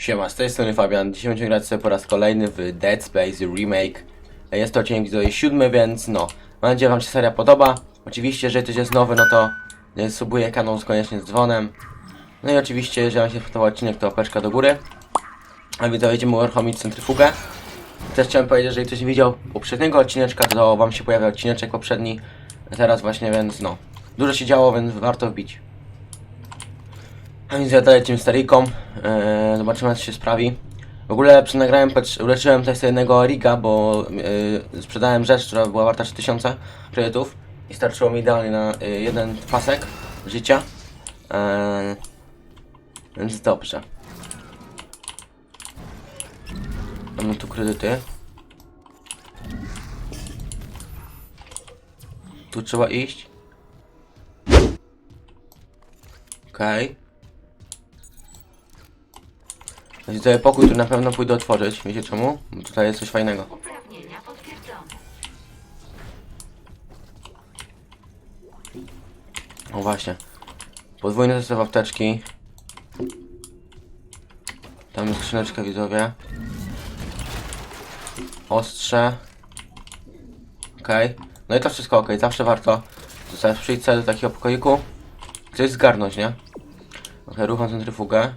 Siema, z tej strony Fabian. Dzisiaj będziemy grać sobie po raz kolejny w Dead Space Remake. Jest to odcinek widzowie siódmy, więc no, mam nadzieję wam się seria podoba. Oczywiście, jeżeli ktoś jest nowy, no to subuję kanał z koniecznie z dzwonem. No i oczywiście, jeżeli wam się podobał odcinek, to łapeczka do góry. A widzowie, będziemy uruchomić centryfugę. Też chciałem powiedzieć, że jeżeli ktoś nie widział poprzedniego odcineczka, to wam się pojawia odcineczek poprzedni. Teraz właśnie, więc no, dużo się działo, więc warto wbić. A więc ja dalej tym starykom. Eee, zobaczymy co się sprawi. W ogóle przy nagrałem patrz, uleczyłem sobie jednego riga, bo yy, sprzedałem rzecz, która była warta 3000 kredytów i starczyło mi idealnie na y, jeden pasek życia. Eee, więc dobrze. Mamy tu kredyty. Tu trzeba iść. Okej. Okay. Tutaj pokój, który na pewno pójdę otworzyć. Wiecie czemu? Bo tutaj jest coś fajnego. Uprawnienia potwierdzone. O właśnie. Podwójne zestaw apteczki. Tam jest skrzyneczka widzowie. Ostrze. Okej. No i to wszystko ok. Zawsze warto zostać przyjść do takiego pokoiku. Coś zgarnąć, nie? Okej, rucham centryfugę.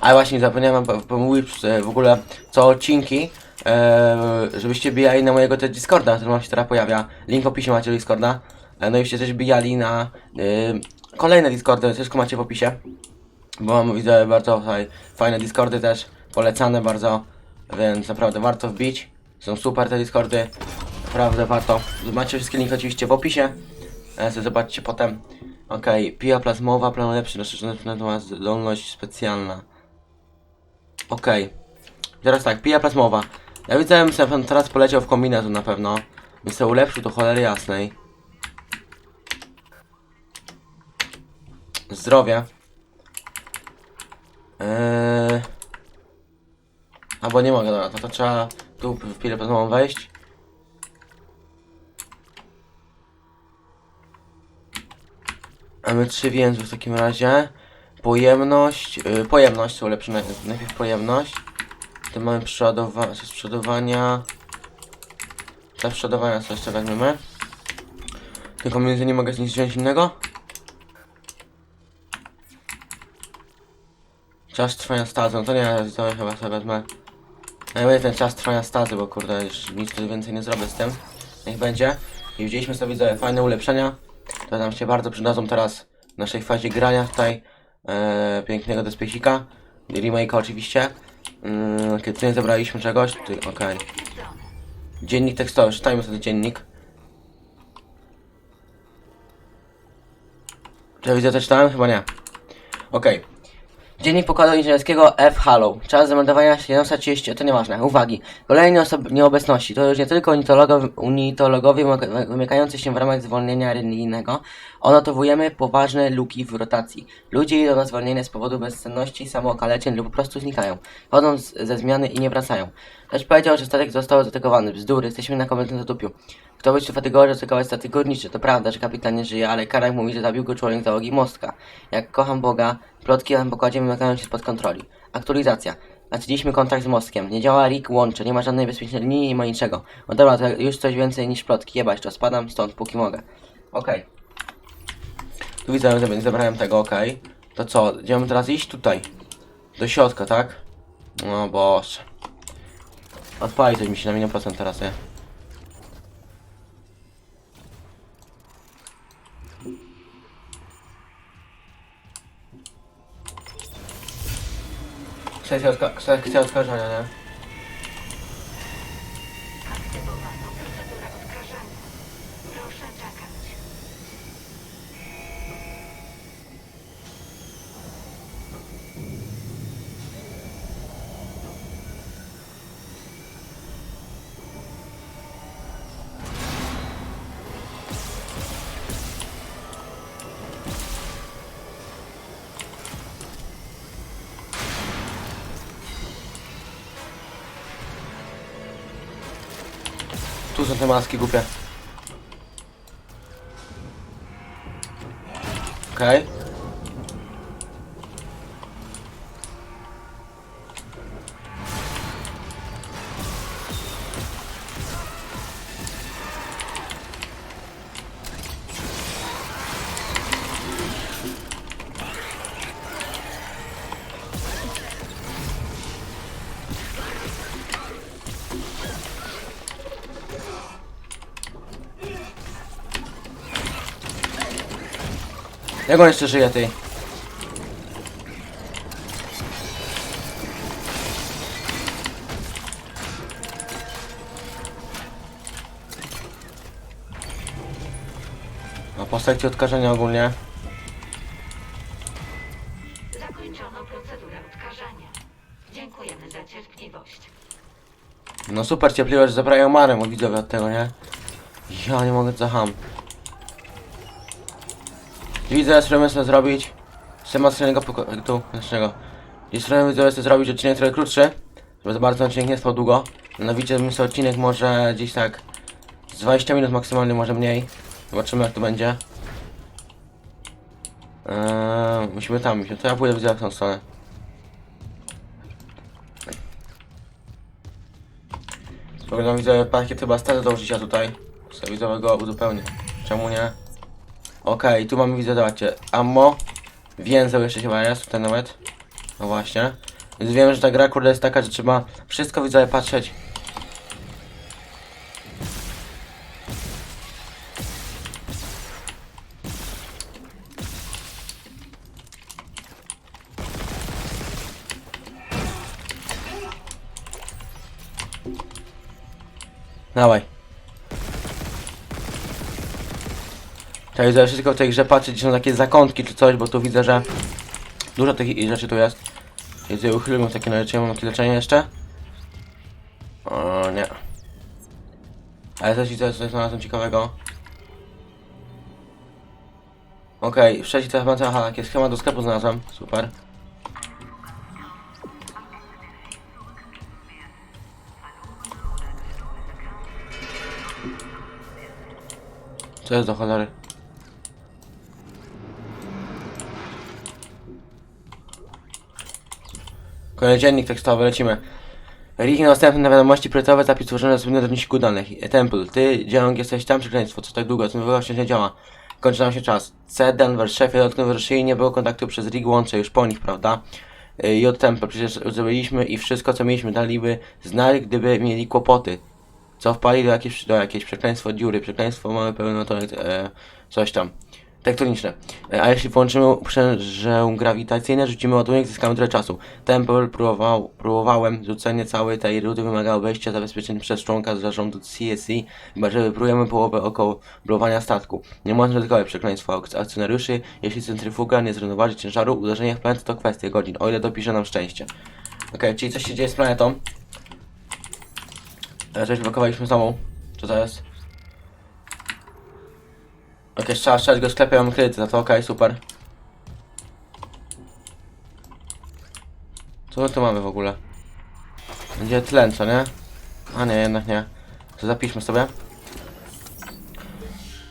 Ale właśnie zapomniałem wam po- pomówić e, w ogóle co odcinki, e, żebyście bijali na mojego też Discorda, który wam się teraz pojawia. Link w opisie macie Discorda. E, no i byście też bijali na kolejne Discordy, wszystko macie w opisie. Bo mam widzę bardzo fajne Discordy też, polecane bardzo, więc naprawdę warto wbić. Są super te Discordy, naprawdę warto. Macie wszystkie linki oczywiście w opisie. Sobie zobaczcie potem. Okej, pija plazmowa, plan lepszy, natomiast zdolność specjalna. Okej. Teraz tak, pija plazmowa. Ja widzę, że sobie teraz poleciał w kombinezon na pewno. Bym sobie ulepszył to cholery jasnej. Zdrowie. Eee... Albo nie mogę, dobra, to, to trzeba tu w pilę plazmową wejść. Mamy trzy więzy w takim razie. Pojemność, yy, pojemność naj- najpierw pojemność. Tu mamy przeładowa z przodowania. Te przodowania co jeszcze weźmiemy. Tylko nie mogę z nic wziąć innego. Czas trwania stazy, no to nie, to chyba sobie wezmę. Najlepiej ten czas trwania stazy, bo kurde, już nic więcej nie zrobię z tym. Niech będzie. I widzieliśmy sobie fajne ulepszenia. To nam się bardzo przydadzą teraz w naszej fazie grania tutaj. E, pięknego despacika. Remake oczywiście. Mm, kiedy nie zebraliśmy czegoś, ty, okej. Dziennik tekstowy, czytajmy sobie dziennik. Czy ja widzę, to czytałem? Chyba nie. Okej. Dziennik pokładu inżynierskiego F. Hallow. Czas zameldowania 730, to nieważne. Uwagi. Kolejne osoby nieobecności. To już nie tylko unitologowie, wymykający się w ramach zwolnienia religijnego. Odnotowujemy poważne luki w rotacji. Ludzie idą na zwolnienie z powodu bezsenności, samookaleczeń lub po prostu znikają. Chodzą ze zmiany i nie wracają. Ktoś powiedział, że statek został zaatakowany. Bzdury, jesteśmy na kompletnym zatopiu. Kto by się fatygował, że atakować statek górniczy? To prawda, że kapitan nie żyje, ale Karak mówi, że zabił go człowiek załogi mostka. Jak kocham Boga, plotki na pokładzie wymagają się spod kontroli. Aktualizacja. Nacięliśmy kontakt z mostkiem. Nie działa RIG łącze, nie ma żadnej bezpiecznej linii, nie ma niczego. No dobra, to już coś więcej niż plotki. Jebać to, spadam stąd póki mogę. Okej. Tu widzę, że zabrałem tego, okej. To co, będziemy teraz iść tutaj. Do środka, tak? No boże. Odpali coś mi się na milion procent teraz, nie? Kwestia, oska- kwestia oskarżenia, nie? Tu są te maski głupie. Okej. Jak on jeszcze żyje, ty? A po sekcji odkażenia ogólnie. Zakończono procedurę odkażania. Dziękujemy za cierpliwość. No super cierpliwe, że zabrają marę, bo widzowie od tego, nie? Ja nie mogę za ham. Widzę, spróbujemy sobie zrobić. Temat stronego pokoju. Tu, naszego. I spróbujemy widzowie sobie zrobić odcinek trochę krótszy. Żeby za bardzo odcinek nie trwał długo. Mianowicie myślę odcinek może gdzieś tak z 20 minut maksymalnie, może mniej. Zobaczymy jak to będzie. Eee, musimy tam iść. To ja pójdę widzę w tą stronę. Widzę pakiet chyba stale do użycia tutaj. Sobie widzowie go uzupełnię. Czemu nie? Okej, tu mamy widzę, zobaczcie, ammo. Więzeł jeszcze chyba jest, tutaj nawet. No właśnie. Więc wiem, że ta gra kurde jest taka, że trzeba wszystko widzowie patrzeć. Dawaj. Trzeba widzę wszystko w tej grze patrzeć, gdzie są takie zakątki czy coś, bo tu widzę, że dużo tych rzeczy tu jest. Jest je uchylmy takie leczenie, mam takie leczenie jeszcze? O nie. Ale też widzę, coś znalazłem ciekawego. Okej, wcześniej to chyba, aha, takie schemat do sklepu znalazłem, super. Co jest do cholery? Kolejny dziennik tekstowy, lecimy. Liki następne na wiadomości projektowe zapis złożony z doniesiku danych. Temple, ty, dzieląg, jesteś tam, przekleństwo, co tak długo, co właśnie nie działa. Kończy nam się czas. C, Denver, szefie, dotknął wyrszyj, nie było kontaktu przez RIG łącze, już po nich, prawda? Y, J, Temple, przecież zrobiliśmy i wszystko, co mieliśmy, daliby znali, gdyby mieli kłopoty. Co wpali do jakieś, do jakieś przekleństwo dziury, przekleństwo mamy pełno to e, coś tam. Tektoniczne. E, a jeśli włączymy uprzęże grawitacyjne, rzucimy ładunek, zyskamy trochę czasu. Temple próbował, próbowałem, rzucenie całej tej rudy wymagało wejścia zabezpieczeń przez członka zarządu CSE, chyba że wyprujemy połowę około blokowania statku. Nie można dodatkowe przekleństwo ak- akcjonariuszy, jeśli centryfuga nie zrównoważy ciężaru, uderzenie w planetę to kwestia godzin, o ile dopisze nam szczęście. Okej, czyli coś się dzieje z planetą. Coś blokowaliśmy znowu. Co to jest? Okej, trzeba strzelać go w sklepie, mamy kredyt za to, okej, super. Co my tu mamy w ogóle? Będzie tlen, co nie? A nie, jednak nie. To zapiszmy sobie.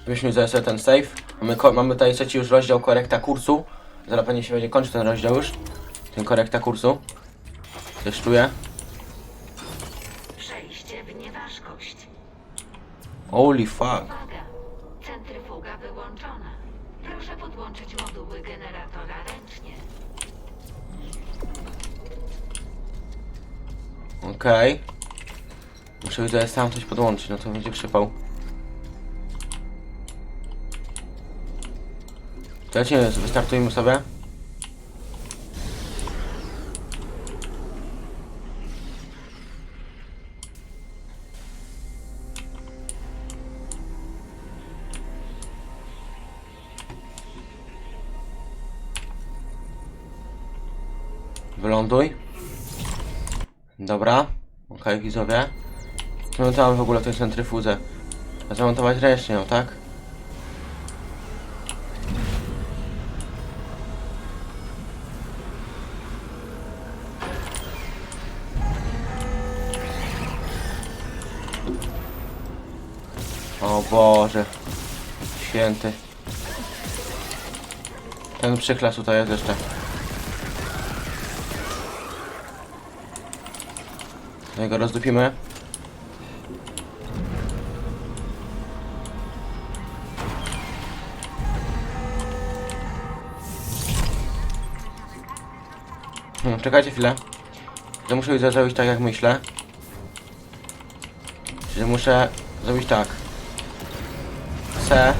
Weźmy zaraz sobie ten save. Mamy, mamy tutaj trzeci już rozdział korekta kursu. Zaraz pewnie się będzie kończył ten rozdział już. Ten korekta kursu. Coś czuję. Przejście w nieważkość. Holy fuck. Centryfuga wyłączona. Proszę podłączyć moduły generatora ręcznie. Okej. Muszę widzę sam coś podłączyć, no to będzie przypał. To lecimy, wystartujmy sobie. Wyląduj. Dobra. Okej, widzowie. Co my tu mamy w ogóle centryfudze? A zamontować ręcznie ją, tak? O Boże. Święty. Ten przyklas tutaj jest jeszcze. No go rozdupimy. Hmm, czekajcie chwilę. Że muszę zrobić tak jak myślę. Czyli muszę zrobić tak. C.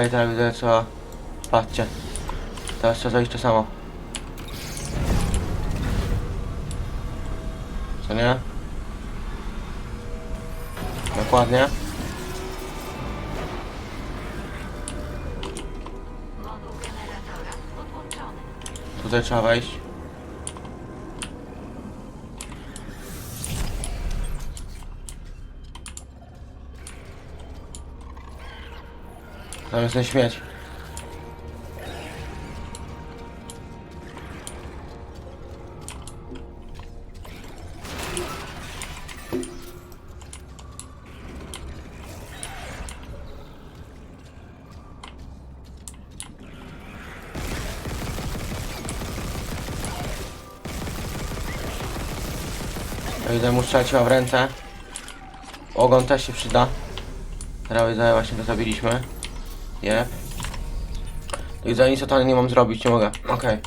Okej, teraz widzę trzeba... Patrzcie. Teraz trzeba zrobić to samo. Co nie? Dokładnie. Tutaj trzeba wejść. Tam jest ten śmieć. Idę mu strzelać chyba w ręce. Ogon też się przyda. Teraz właśnie to zrobiliśmy. Jep. Nic totalnie nie mam zrobić, nie mogę. Okej.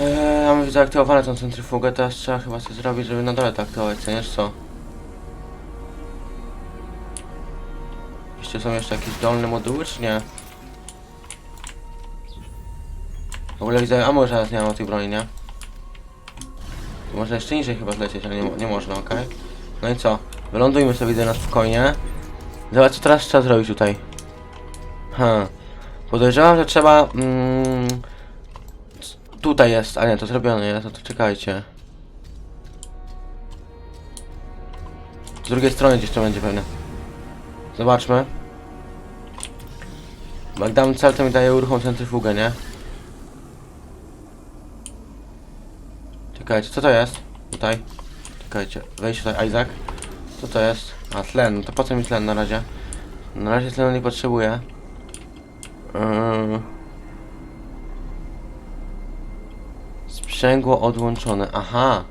Eee, mamy zaaktywowane tą centryfugę, teraz trzeba chyba coś zrobić, żeby na dole to aktywować, co nie? Co? Jeszcze są jeszcze jakieś dolne moduły, czy nie? W ogóle widzę, a może teraz nie mam tej broni, nie? Tu można jeszcze niżej chyba zlecieć, ale nie, nie można, okej? No i co? Wylądujmy sobie na spokojnie. Zobacz co teraz trzeba zrobić tutaj. Ha. Podejrzewam, że trzeba... Mm, tutaj jest, a nie, to zrobione jest, no to czekajcie. Z drugiej strony gdzieś to będzie pewnie. Zobaczmy. Jak dam cel, to mi daje uruchom centryfugę, nie? Czekajcie, co to jest? Tutaj. Czekajcie, wejdź tutaj, Isaac. Co to jest? A, tlen. To po co mi tlen na razie? Na razie tlenu nie potrzebuję. Yy... Sprzęgło odłączone. Aha.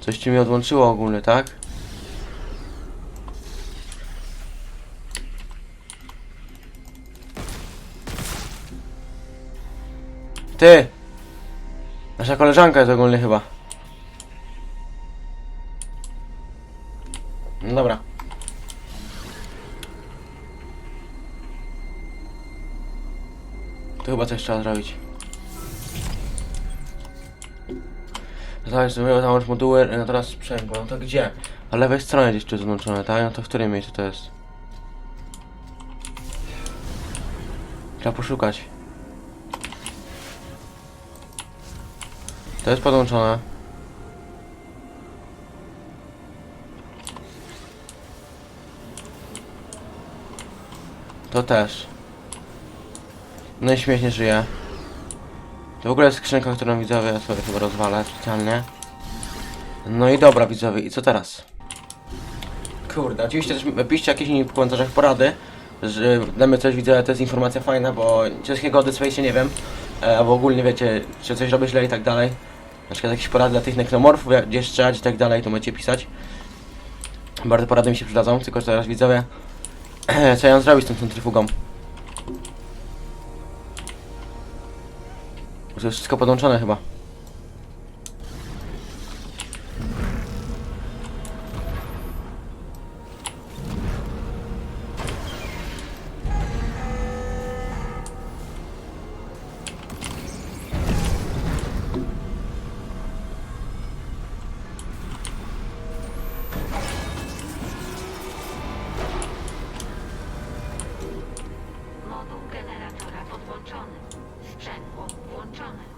Coś ci mi odłączyło ogólnie, tak? Ty! Nasza koleżanka jest ogólnie chyba. Coś trzeba zrobić. Zobacz, że załącz moduły, no teraz sprzęgło, no to gdzie? Po lewej stronie gdzieś tu jest złączone, tak? No to w którym miejscu to jest? Trzeba poszukać. To jest podłączone. To też. No i śmiesznie żyje. To w ogóle jest skrzynka, którą widzowie ja sobie chyba rozwalę specjalnie. No i dobra widzowie, i co teraz? Kurde, oczywiście też piszcie jakieś mi w komentarzach porady, że mnie coś widzę, to jest informacja fajna, bo czeskiego o Dead nie wiem, e, albo ogólnie wiecie, czy coś robię źle i tak dalej. Na przykład jakieś porady dla tych neknomorfów, gdzie strzelać i tak dalej, to możecie pisać. Bardzo porady mi się przydadzą, tylko że teraz widzowie, co ja mam zrobić z tą centryfugą? To jest wszystko podłączone chyba.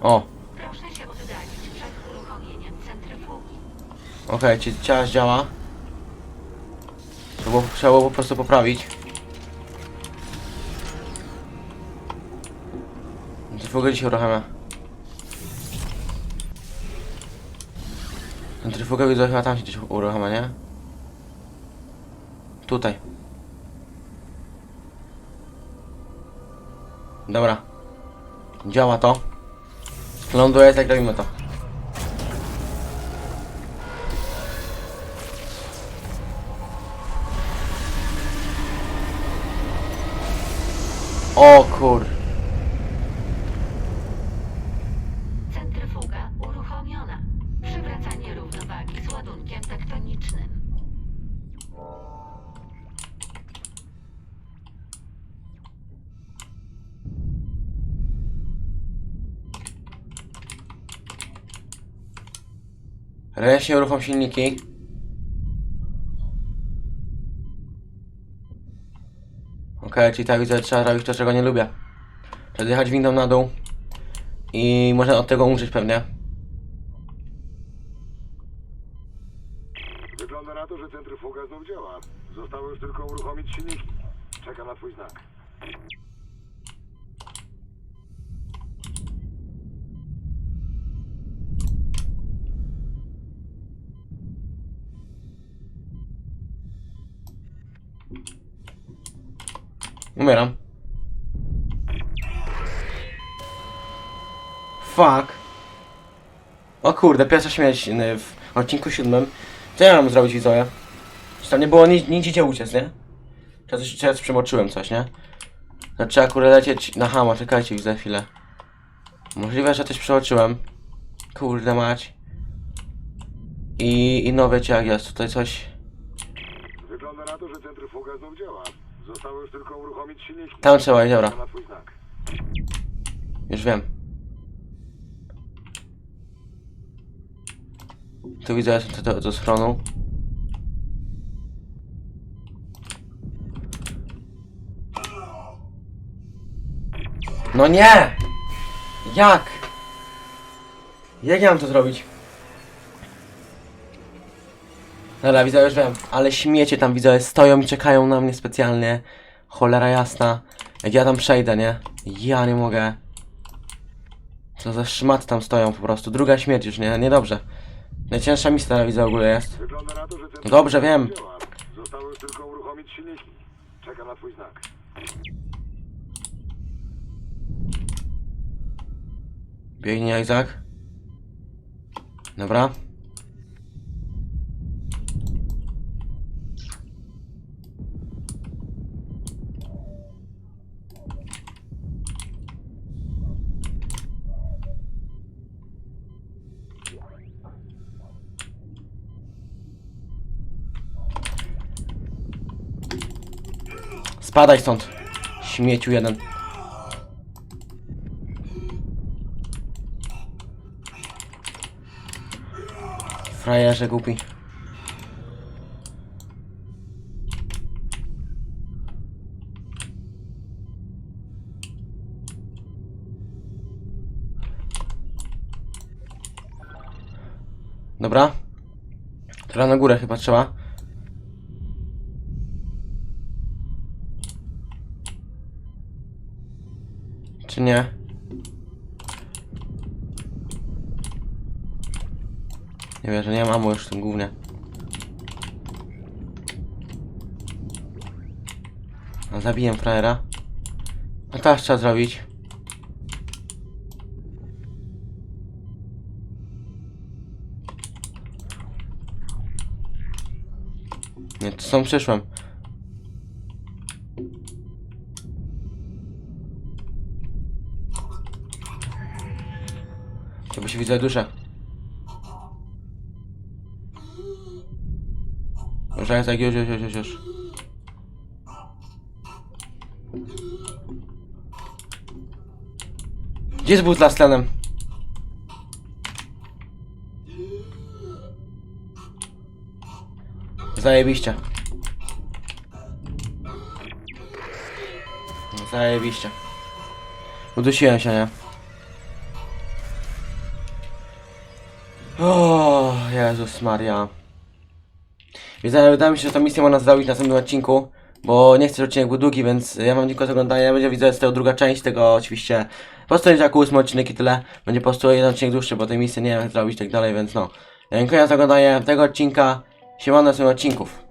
O, Proszę się oddalić przed uruchomieniem centryfugi. okej, okay, ciało działa. Trzeba było, trzeba było po prostu poprawić. Centryfugę dzisiaj uruchamia. Centryfugę widzę chyba tam się gdzieś uruchamia, nie? Tutaj. Dobra. Działa to. Ląduje, tak robimy to. O kur... Ręcznie uruchom silniki. Okej, czyli tak widzę, trzeba robić to, czego nie lubię. Trzeba zjechać windą na dół. I można od tego umrzeć pewnie. Wygląda na to, że centryfuga znów działa. Zostało już tylko uruchomić silniki. Czekam na twój znak. Umieram. Fuck. O kurde, pierwsza śmierć y, w odcinku siódmym. Co ja mam zrobić, widzowie? Czy tam nie było nic, nic gdzie uciec, nie? Czy ja czy ja przemoczyłem coś, nie? No, trzeba lecieć na hama, czekajcie za chwilę. Możliwe, że coś przeoczyłem. Kurde mać. I, i no jak jest, tutaj coś... Wygląda na to, że centryfuga znów działa. Zostało już tylko uruchomić silniki. Tam trzeba iść, dobra. Czekam na twój znak. Już wiem. Tu widzę, że to, to, to schronu. No nie! Jak? Jak ja mam to zrobić? Dobra, widzę, już wiem. Ale śmiecie tam, widzę, stoją i czekają na mnie specjalnie. Cholera jasna. Jak ja tam przejdę, nie? Ja nie mogę. Co za szmaty tam stoją po prostu. Druga śmierć już, nie? Niedobrze. Najcięższa misja na widzę w ogóle jest. Wygląda na to, że centryfuga Dobrze, wiem. działa. Zostało już tylko uruchomić silniki. Czekam na twój znak. Biegnij, Isaac. Dobra. Spadaj stąd. Śmieciu jeden. Frajerze głupi. Dobra. Teraz na górę chyba trzeba. Nie wiem, nie mam już w tym głównie. Zabiję frajera. A teraz trzeba zrobić. Nie, to są przyszłem. To się widzę. Jest tak, już, już, już, już. Gdzie jest but z Laslanem? Zajebiście. Zajebiście. Udusiłem się, nie? O, Jezus Maria. Więc wydaje mi się, że tę misję można zrobić w następnym odcinku, bo nie chcę, żeby odcinek był długi, więc ja mam tylko oglądania. Będzie widzę z tego druga część tego oczywiście. Po prostu będzie jako ósmy odcinek i tyle. Będzie po prostu jeden odcinek dłuższy, bo tej misji nie wiem jak zrobić i tak dalej, więc no. Dziękuję za oglądanie tego odcinka. Siemano na następnych odcinków.